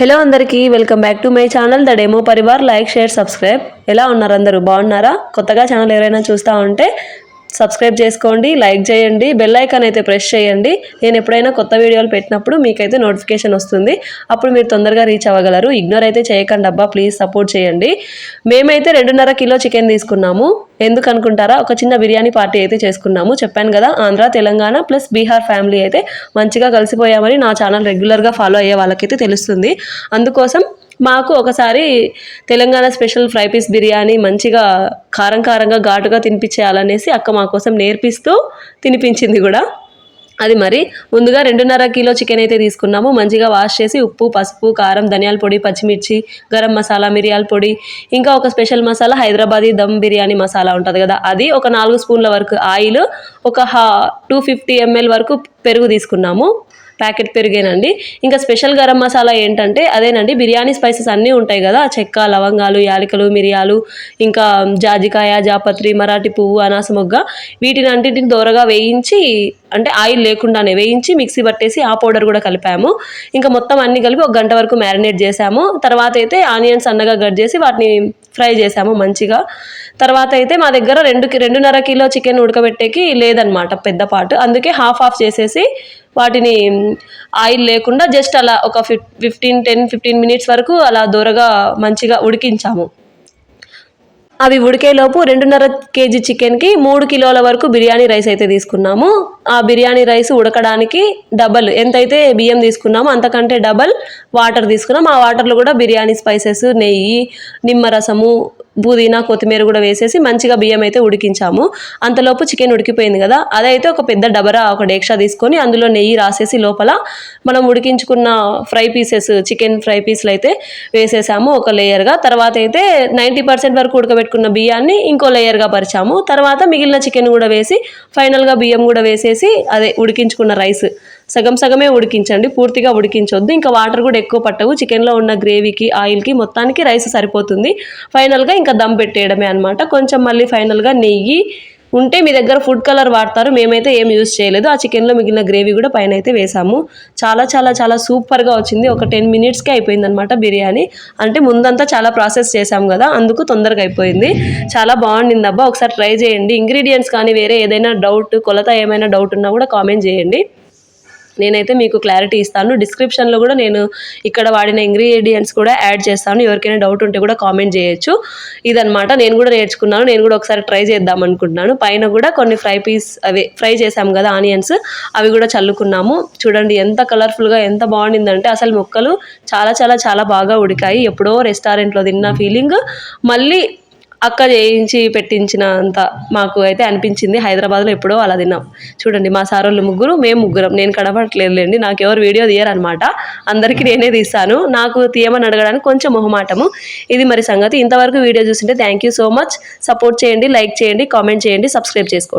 Hello అందరికీ welcome back to my channel the demo Parivar. Like share subscribe. ఎలా ఉన్నారు అందరూ? బాగున్నారా? కొత్తగా ఛానల్ ఎవరైనా చూస్తూ ఉంటే సబ్స్క్రైబ్ చేసుకోండి లైక్ చేయండి బెల్ ఐకాన్ అయితే ప్రెస్ చేయండి. నేను ఎప్పుడైనా కొత్త వీడియోలు పెట్టినప్పుడు మీకైతే నోటిఫికేషన్ వస్తుంది. అప్పుడు మీరు తొందరగా రీచ్ అవ్వగలరు. ఇగ్నోర్ అయితే చేయకండి అబ్బా ప్లీజ్ సపోర్ట్ చేయండి. మేమైతే రెండున్నర కిలో చికెన్ తీసుకున్నాము. ఎందుకు అనుకుంటారా? ఒక చిన్న బిర్యానీ పార్టీ అయితే చేసుకున్నాము. చెప్పాను కదా ఆంధ్ర తెలంగాణ ప్లస్ బీహార్ ఫ్యామిలీ అయితే మంచిగా కలిసిపోయామని నా ఛానల్ రెగ్యులర్గా ఫాలో అయ్యే వాళ్ళకైతే తెలుస్తుంది. అందుకోసం మాకు ఒకసారి Telangana special fry piece biryani మంచిగా కారం కారంగా ఘాటుగా తినిపించేయాలనేసి అక్క మా కోసం నేర్పిస్తూ తినిపించింది కూడా. అది మరి ముందుగా రెండున్నర కిలో చికెన్ అయితే తీసుకున్నాము. మంచిగా వాష్ చేసి ఉప్పు పసుపు కారం ధనియాల పొడి పచ్చిమిర్చి గరం మసాలా మిరియాల పొడి ఇంకా ఒక స్పెషల్ మసాలా హైదరాబాదీ దమ్ బిర్యానీ మసాలా ఉంటుంది కదా అది ఒక నాలుగు స్పూన్ల వరకు ఆయిల్ ఒక హా టూ ఫిఫ్టీ ఎంఎల్ వరకు పెరుగు తీసుకున్నాము. ప్యాకెట్ పెరిగేనండి. ఇంకా స్పెషల్ గరం మసాలా ఏంటంటే అదేనండి బిర్యానీ స్పైసెస్ అన్నీ ఉంటాయి కదా చెక్క లవంగాలు యాలకులు మిరియాలు ఇంకా జాజికాయ జాపత్రి మరాఠీ పువ్వు అనాస మొగ్గ వీటిని అన్నింటిని దూరగా వేయించి అంటే ఆయిల్ లేకుండానే వేయించి మిక్సీ పట్టేసి ఆ పౌడర్ కూడా కలిపాము. ఇంకా మొత్తం అన్ని కలిపి ఒక గంట వరకు మ్యారినేట్ చేసాము. తర్వాత అయితే ఆనియన్స్ అన్నగా కట్ చేసి వాటిని ఫ్రై చేసాము మంచిగా. తర్వాత అయితే మా దగ్గర రెండు రెండున్నర కిలో చికెన్ ఉడకబెట్టేకి లేదనమాట పెద్ద పాటు. అందుకే హాఫ్ ఆఫ్ చేసేసి వాటిని ఆయిల్ లేకుండా జస్ట్ అలా ఒక ఫిఫ్ ఫిఫ్టీన్ టెన్ ఫిఫ్టీన్ మినిట్స్ వరకు అలా దూరగా మంచిగా ఉడికించాము. అవి ఉడికేలోపు రెండున్నర కేజీ చికెన్కి మూడు కిలోల వరకు బిర్యానీ రైస్ అయితే తీసుకున్నాము. ఆ బిర్యానీ రైస్ ఉడకడానికి డబల్ ఎంతైతే బియ్యం తీసుకున్నామో అంతకంటే డబల్ వాటర్ తీసుకున్నాం. ఆ వాటర్లో కూడా బిర్యానీ స్పైసెస్ నెయ్యి నిమ్మరసము పుదీనా కొత్తిమీర కూడా వేసేసి మంచిగా బియ్యం అయితే ఉడికించాము. అంతలోపు చికెన్ ఉడికిపోయింది కదా అదైతే ఒక పెద్ద డబరా ఒక డేక్షా తీసుకొని అందులో నెయ్యి రాసేసి లోపల మనం ఉడికించుకున్న ఫ్రై పీసెస్ చికెన్ ఫ్రై పీస్లు అయితే వేసేసాము ఒక లేయర్గా. తర్వాత అయితే నైంటీ పర్సెంట్ వరకు ఉడకబెట్టుకున్న బియ్యాన్ని ఇంకో లేయర్గా పరిచాము. తర్వాత మిగిలిన చికెన్ కూడా వేసి ఫైనల్గా బియ్యం కూడా వేసేసి అదే ఉడికించుకున్న రైస్ సగం సగమే ఉడికించండి పూర్తిగా ఉడికించొద్దు. ఇంకా వాటర్ కూడా ఎక్కువ పట్టవు. చికెన్లో ఉన్న గ్రేవీకి ఆయిల్కి మొత్తానికి రైస్ సరిపోతుంది. ఫైనల్గా ఇంకా దమ్ పెట్టేయడమే అనమాట కొంచెం మళ్ళీ ఫైనల్గా నెయ్యి ఉంటే మీ దగ్గర ఫుడ్ కలర్ వాడతారు. మేమైతే ఏం యూజ్ చేయలేదు. ఆ చికెన్లో మిగిలిన గ్రేవీ కూడా పైన అయితే వేసాము. చాలా చాలా చాలా సూపర్గా వచ్చింది. ఒక టెన్ మినిట్స్కే అయిపోయింది అనమాట బిర్యానీ. అంటే ముందంతా చాలా ప్రాసెస్ చేసాం కదా అందుకు తొందరగా అయిపోయింది. చాలా బాగుండింది అబ్బా. ఒకసారి ట్రై చేయండి. ఇంగ్రీడియంట్స్ కానీ వేరే ఏదైనా డౌట్ కొలత ఏమైనా డౌట్ ఉన్నా కూడా కామెంట్ చేయండి. నేనైతే మీకు క్లారిటీ ఇస్తాను. డిస్క్రిప్షన్లో కూడా నేను ఇక్కడ వాడిన ఇంగ్రీడియంట్స్ కూడా యాడ్ చేస్తాను. ఎవరికైనా డౌట్ ఉంటే కూడా కామెంట్ చేయొచ్చు. ఇదనమాట నేను కూడా నేర్చుకున్నాను. నేను కూడా ఒకసారి ట్రై చేద్దాం అనుకుంటున్నాను. పైన కూడా కొన్ని ఫ్రై పీస్ అవి ఫ్రై చేసాం కదా ఆనియన్స్ అవి కూడా చల్లుకున్నాము. చూడండి ఎంత కలర్ఫుల్గా ఎంత బాగుండిందంటే అసలు మొక్కలు చాలా చాలా చాలా బాగా ఉడికాయి. ఎప్పుడో రెస్టారెంట్లో తిన్న ఫీలింగ్ మళ్ళీ అక్క చేయించి పెట్టించినంత మాకు అయితే అనిపించింది. హైదరాబాద్లో ఎప్పుడో అలా తిన్నాం. చూడండి మా సారోళ్ళు ముగ్గురు మేము ముగ్గురం. నేను కడపట్లేదులేండి నాకు ఎవరు వీడియో తీయరనమాట. అందరికీ నేనే తీస్తాను. నాకు తీయమని అడగడానికి కొంచెం మొహమాటము. ఇది మరి సంగతి. ఇంతవరకు video చూసింటే thank you so much support చేయండి లైక్ చేయండి కామెంట్ చేయండి సబ్స్క్రైబ్ చేసుకోండి.